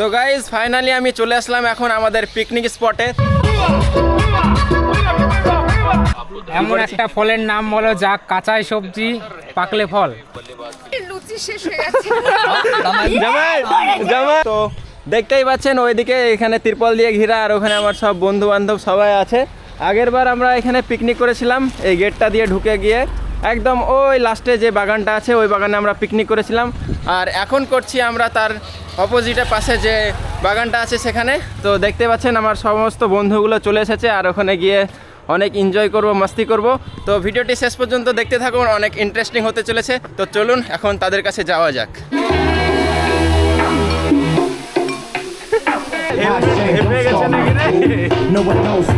তো guys finally আমি চলে আসলাম এখন আমাদের পিকনিক স্পটে এমন একটা ফলের নাম বলো যা কাঁচাই সবজি পাকলে ফল। লুচি শেষ হয়ে গেছে। জামাই জামাই। তো দেখতেই পাচ্ছেন ওইদিকে এখানে তিরপল দিয়ে ঘিরা আর ওখানে আমার সব বন্ধু বান্ধব সবাই আছে। আগের বার আমরা এখানে পিকনিক করেছিলাম এই গেটটা দিয়ে ঢুকে গিয়ে। একদম ওই লাস্টে যে বাগানটা আছে ওই বাগানে আমরা পিকনিক করেছিলাম। আর এখন করছি আমরা তার অপোজিটে পাশে যে বাগানটা আছে সেখানে। তো দেখতে পাচ্ছেন আমার সমস্ত বন্ধুগুলো চলে এসেছে আর ওখানে গিয়ে অনেক এনজয় করব মাস্তি করব। তো ভিডিওটি শেষ পর্যন্ত দেখতে থাকুন অনেক ইন্টারেস্টিং হতে চলেছে। তো চলুন এখন তাদের কাছে যাওয়া যাক। No one knows.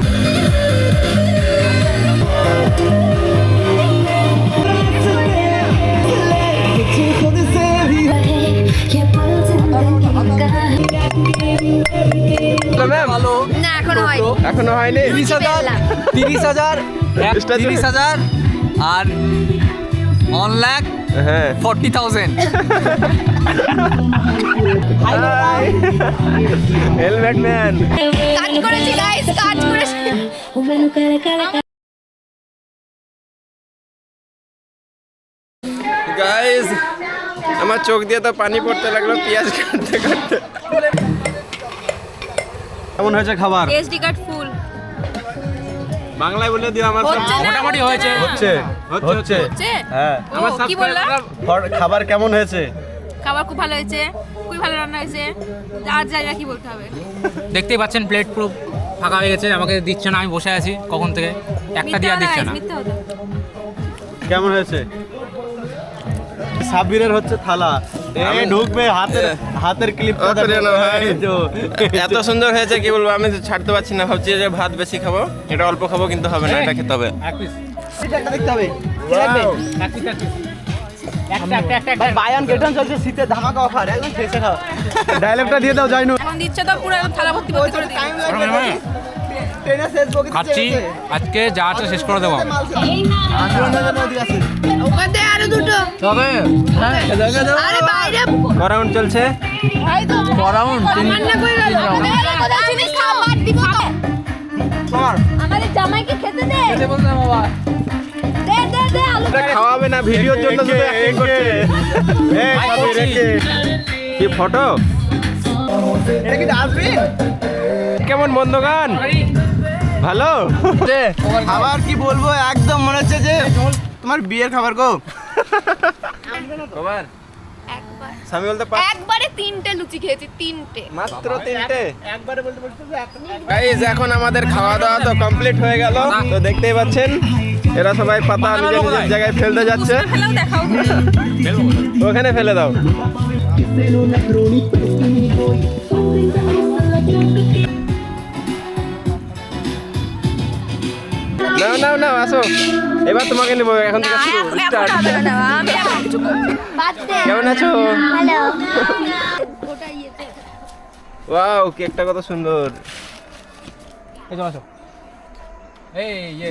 এখনও হয়নি। তিরিশ হাজার তিরিশ হাজার তিরিশ হাজার আর ওয়ান লাখ হ্যাঁ। ফর্টি থাউজেন্ড হেলমেট ম্যান কাজ করেছি গাইস কাজ করেছি। গাইস আমার চোখ দিয়ে তো পানি পড়তে লাগল পেঁয়াজ কাটতে কাটতে। কেমন হয়েছে খাবার? SD card full. বাংলায় বলে দিও আমার সব মোটামুটি হয়েছে। হচ্ছে হচ্ছে হচ্ছে। হ্যাঁ। ও, কি বললা? খাবার কেমন হয়েছে? খাবার খুব ভালো হয়েছে খুবই ভালো রান্না হয়েছে। আর জানি না কি বলতে হবে। দেখতেই পাচ্ছেন প্লেট পুরো ফাঁকা হয়ে গেছে আমাকে দিচ্ছে না আমি বসে আছি কখন থেকে? একটা দিয়ে দিচ্ছে না। কেমন হয়েছে? সাবিরের হচ্ছে থালা। আমি- ঢুকবে হাতের হাতের ক্লিপ ভাই। এত সুন্দর হয়েছে কি বলব আমি তো ছাড়তে পারছি না। ভাবছি যে ভাত বেশি খাব। এটা অল্প খাব কিন্তু হবে না এটা খেতে হবে। দেখতে হবে। বায়ান গেটন চলছে শীতে ধামাকা অফার একদম শেষে খাও। ডায়লগটা দিয়ে দাও জাইনু। এখন দিচ্ছে তো পুরো থালা ভর্তি ভর্তি করে দিই খাচ্ছি আজকে যা আছে শেষ করে দেবো। ওখান থেকে আরও দুটো। তবে আরে রাউন্ড চলছে। রাউন্ড আমাদের জামাইকে খেতে দে। দে দে দে আলু খাওয়াবে না ভিডিওর জন্য শুধু acting করছে। এই কি ফটো এটা কি ডাস্টবিন কেমন বন্ধুগান ভালো? খাবার কি বলব? একদম মনে হচ্ছে যে তোমার বিয়ের খাবার গো। কবার? স্বামী বলতে একবারে তিনটে লুচি খেয়েছি তিনটে। মাত্র তিনটে? গাইজ এখন আমাদের খাওয়া দাওয়া তো কমপ্লিট হয়ে গেল। তো দেখতেই পাচ্ছেন এরা সবাই পাতা নিজের নিজের জায়গায় ফেলতে যাচ্ছে। ওখানে ফেলে দাও। নাও নাও নাও আসো। এবার তোমাকে নেব এখন থেকে শুরু। স্টার্ট। কেমন আছো? ওয়াও কেকটা কত সুন্দর। আসো। এই ইয়ে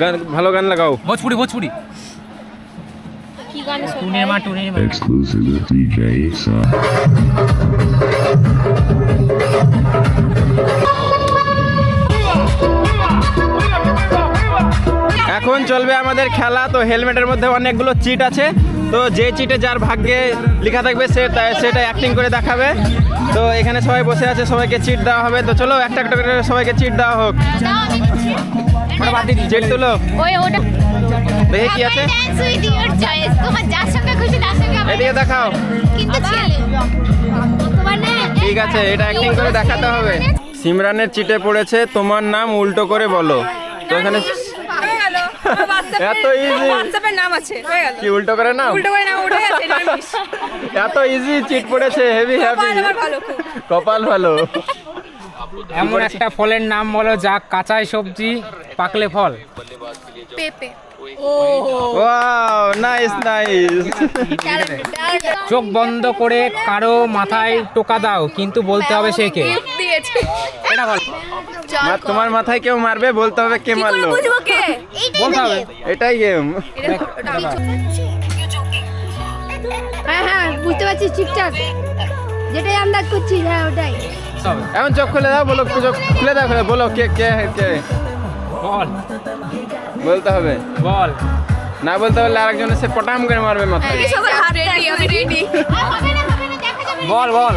গান ভালো গান লাগাও। ভোজপুরি ভোজপুরি। কি গান টুনের মা টুনের মা Exclusive DJ Sa. চলবে আমাদের খেলা। তো হেলমেটের মধ্যে অনেকগুলো চিট আছে। তো যে চিটে যার ভাগ্যে লেখা থাকবে সে সেটা অ্যাক্টিং করে দেখাবে। তো এখানে সবাই বসে আছে সবাইকে চিট দেওয়া হবে। তো চলো একটা একটা করে সবাইকে চিট দেওয়া হোক। চিট তুলো। দেখে কি আছে। এদিকে দেখাও। না ঠিক আছে এটা অ্যাক্টিং করে দেখাতে হবে। সিমরানের চিটে পড়েছে তোমার নাম উল্টো করে বলো। তো এখানে হয়ে এত ইজি হোয়াটসঅ্যাপের নাম আছে হয়ে গেল। কি উল্টো করে নাম উল্টো করে নাম উঠে গেছে নিরামিষ। এত ইজি চিট পড়েছে হেভি হ্যাপি কপাল ভালো। এমন একটা ফলের নাম বলো যা কাঁচাই সবজি পাকলে ফল। পেপে। ওয়াও নাইস নাইস চোখ বন্ধ করে কারও মাথায় টোকা দাও কিন্তু বলতে হবে সে কে। Gift এটা বল তোমার মাথায় কেউ মারবে বলতে হবে কে মারলো। বলতে হবে এটাই গেম হ্যাঁ হ্যাঁ বুঝতে পারছি ঠিকঠাক। যেটাই আন্দাজ করছি হ্যাঁ ওটাই। এখন চোখ খুলে দাও বলো চোখ খুলে দাও খুলে বলো কে কে কে? বল। বলতে হবে। বল। না বলতে পারলে আরেকজন এসে পটাম করে মারবে মাথায়। সবার হাত রেডি আমি রেডি হবে না হবে না দেখা যাবে। বল বল।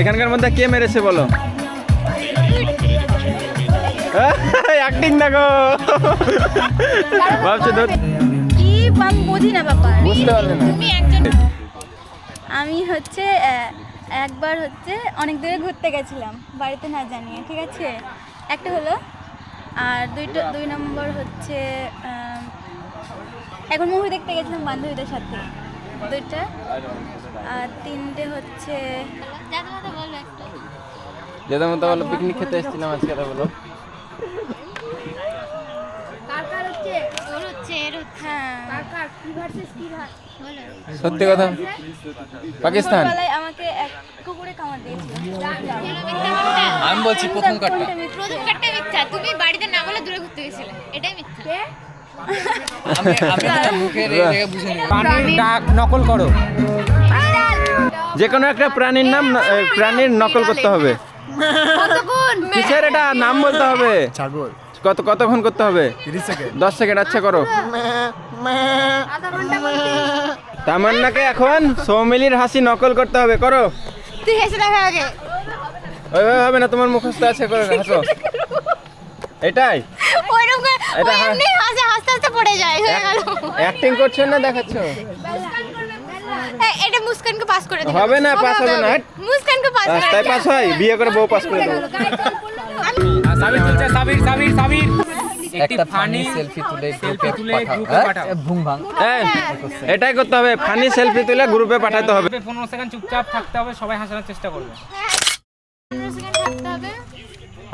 এখানকার মধ্যে কে মেরেছে বলো? অ্যাক্টিং দেখো। ভাবছ তো কি আমি বুঝি না বাবা বুঝতে পারলে না। তুমি একজন আমি হচ্ছে একবার হচ্ছে অনেক দূরে ঘুরতে গেছিলাম বাড়িতে না জানিয়ে ঠিক আছে? একটা হলো আর দুইটা দুই নম্বর হচ্ছে এখন মুভি দেখতে গেছিলাম বান্ধবীদের সাথে। দুইটা। আর তিনটে হচ্ছে যেমন মতো বলো পিকনিক খেতে এসেছিলাম আজকে বলো হ্যাঁ সত্যি কথা? পাকিস্তান? আমাকে এক কুকুরে কামড় দিয়েছিল আমি বলছি প্রথম কাটটা প্রথম কাটটা মিথ্যা। তুমি বাড়িতে না বলে দূরে ঘুরতে গেছিলে। এটাই মিথ্যা। নকল করো। যে কোনো একটা প্রাণীর নাম প্রাণীর নকল করতে হবে। কিসের এটা নাম বলতে হবে? ছাগল। কত কতক্ষণ করতে হবে? দশ সেকেন্ড আচ্ছা করো। তামান্নাকে এখন? সৌমিলির হাসি নকল করতে হবে করো। তুই হেসে দেখা আগে। ওইভাবে হবে না তোমার মুখস্থ আছে করো হাসো। এটাই। এটা ও। এমনি হাসে হাসতে হাসতে পড়ে যায় হয়ে গেল। অ্যাক্টিং করছেন না দেখাচ্ছ? এটা মুস্কানকে পাস করে হবে না, pass হবে না, মুস্কানকে পাস করে রাস্তায় পাস হয় বিয়ে করে বউ পাস করে দেবো। আর সাবির তুলছে সাবির সাবির সাবির। একটি ফানি সেলফি তুলে সেলফি তুলে গ্রুপে হ্যাঁ? পাঠাও ভুং ভাং। হ্যাঁ এটাই করতে হবে। ফানি সেলফি তুলে গ্রুপে পাঠাতে হবে। পনেরো সেকেন্ড চুপচাপ থাকতে হবে সবাই হাসানোর চেষ্টা করবে। পনেরো সেকেন্ড থাকতে হবে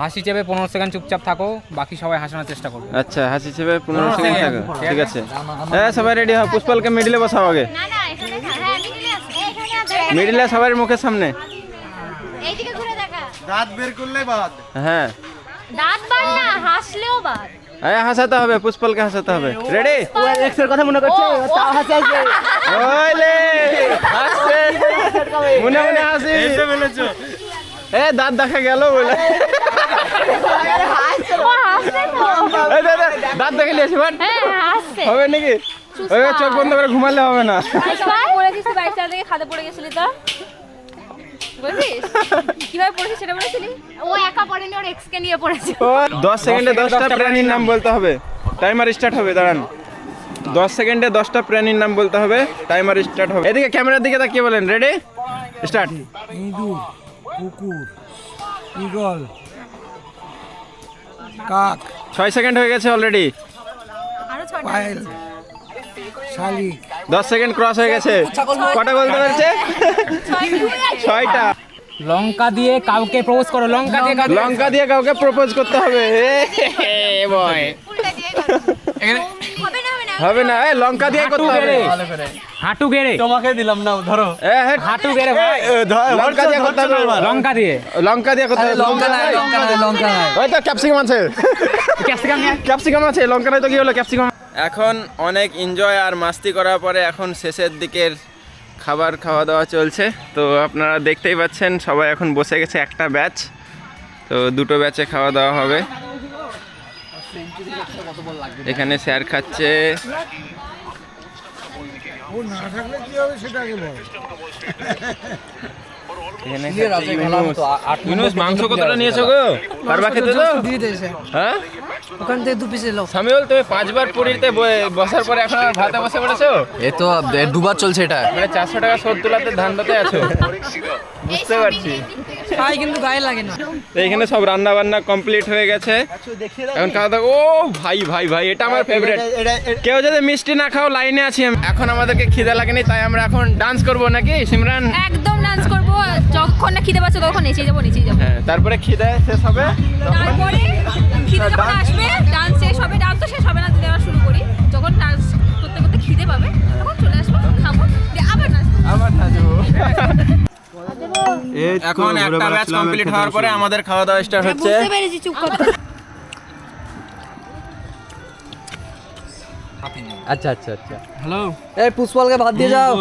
হাসি চেপে পনেরো সেকেন্ড চুপচাপ থাকো বাকি সবাই হাসানোর চেষ্টা করবে। আচ্ছা হাসি চেপে পনেরো সেকেন্ড থাকো। ঠিক আছে। হ্যাঁ সবাই রেডি হও। পুষ্পলকে মিডিলে বসাও আগে। না না এখানে থাক। হ্যাঁ মিডিলে মিডিলে সবার মুখের সামনে। এইদিকে ঘুরে দেখা। দাঁত বের করলে বাদ। হ্যাঁ। দাঁত বার না হাসলেও বার হ্যাঁ হাসাতে হবে পুষ্পলকে হাসাতে হবে। রেডি এক্সের কথা মনে করছে তাও হাসি আসবে ওইলে হাসছে। মনে মনে হাসি। এসে ফেলেছো এ দাঁত দেখা গেল বলে। দাঁত দেখে নিয়েছি বাট হবে নাকি? ওই চোখ বন্ধ করে ঘুমালে হবে না। পড়েছিস বাইক চালা থেকে খাদে পড়ে গেছিলি তো। বলছিস কীভাবে পড়েছিস সেটা বলেছিলি? ও একা পড়েনি ওর এক্স নিয়ে পড়েছে। ও দশ সেকেন্ডে দশটা দশটা প্রাণীর নাম বলতে হবে। টাইমার স্টার্ট হবে দাঁড়ান। দশ সেকেন্ডে দশটা প্রাণীর নাম বলতে হবে টাইমার স্টার্ট হবে। এদিকে ক্যামেরার দিকে তাকিয়ে বলেন রেডি স্টার্ট ইঁদুর কুকুর কাক। সেকেন্ড হয়ে গেছে অলরেডি শালিক। দশ সেকেন্ড ক্রস হয়ে গেছে। কটা বলতে পারছে ছয়টা। লঙ্কা দিয়ে কাউকে প্রপোজ করো লঙ্কা দিয়ে কাউকে লঙ্কা দিয়ে কাউকে প্রপোজ করতে হবে। বয়। এখানে হবে না হবে না। হবে না এই লঙ্কা দিয়ে করতে হবে। হাঁটু গেড়ে। তোমাকে দিলাম না ধরো। এ, হেট। হাঁটু গেড়ে ভাই। লঙ্কা দিয়ে করতে হবে। লঙ্কা দিয়ে। লঙ্কা দিয়ে করতে হবে। লঙ্কা নাই লঙ্কা নাই লঙ্কা নাই। ওই তো ক্যাপসিকাম আছে। ক্যাপসিকাম নিয়ে ক্যাপসিকাম আছে লঙ্কা নাই তো কি হলো? ক্যাপসিকাম এখন অনেক এনজয় আর মাস্তি করার পরে এখন শেষের দিকের খাবার খাওয়া দাওয়া চলছে। তো আপনারা দেখতেই পাচ্ছেন, সবাই এখন বসে গেছে একটা ব্যাচ তো দুটো ব্যাচে খাওয়া দাওয়া হবে। এখানে স্যার খাচ্ছে। না থাকলে কি হবে সেটা আগে ইউনুস। মাংস কতটা নিয়েছো গো? পারবা খেতে তো হ্যাঁ? ওখান থেকে দু পিস এলো সামিউল তুমি পাঁচবার পুরীতে বসার পরে এখন আর ভাতে বসে পড়েছো? এ তো দুবার চলছে এটা। মানে চারশো টাকা শোধ তোলাতে ধান্দাতে আছো বুঝতে পারছি। কিন্তু গায়ে লাগে না। তো সব রান্না বান্না কমপ্লিট হয়ে গেছে। এখন খাওয়া দাওয়া ও ভাই ভাই ভাই এটা আমার ফেভারিট কেউ যদি মিষ্টি না খাও লাইনে আছি এখন আমাদেরকে খিদে লাগেনি তাই আমরা এখন ডান্স করব নাকি সিমরান? একদম যখন না খিদে পাচ্ছে তখন নিচে যাব নিচে যাব। হ্যাঁ তারপরে খিদে শেষ হবে? তারপরে খিদে যখন আসবে ডান্স শেষ হবে ডান্স তো শেষ হবে না দিলে শুরু করি। যখন ডান্স করতে করতে খিদে পাবে তখন চলে আসব খাব আবার নাচবো আবার নাচবো। এখন একটা ব্যাচ কমপ্লিট হওয়ার পরে আমাদের খাওয়া দাওয়া স্টার্ট হচ্ছে। পেরেছি চুপ করতে আচ্ছা আচ্ছা আচ্ছা। হ্যালো এই পুষ্পালকে ভাত দিয়ে যাও।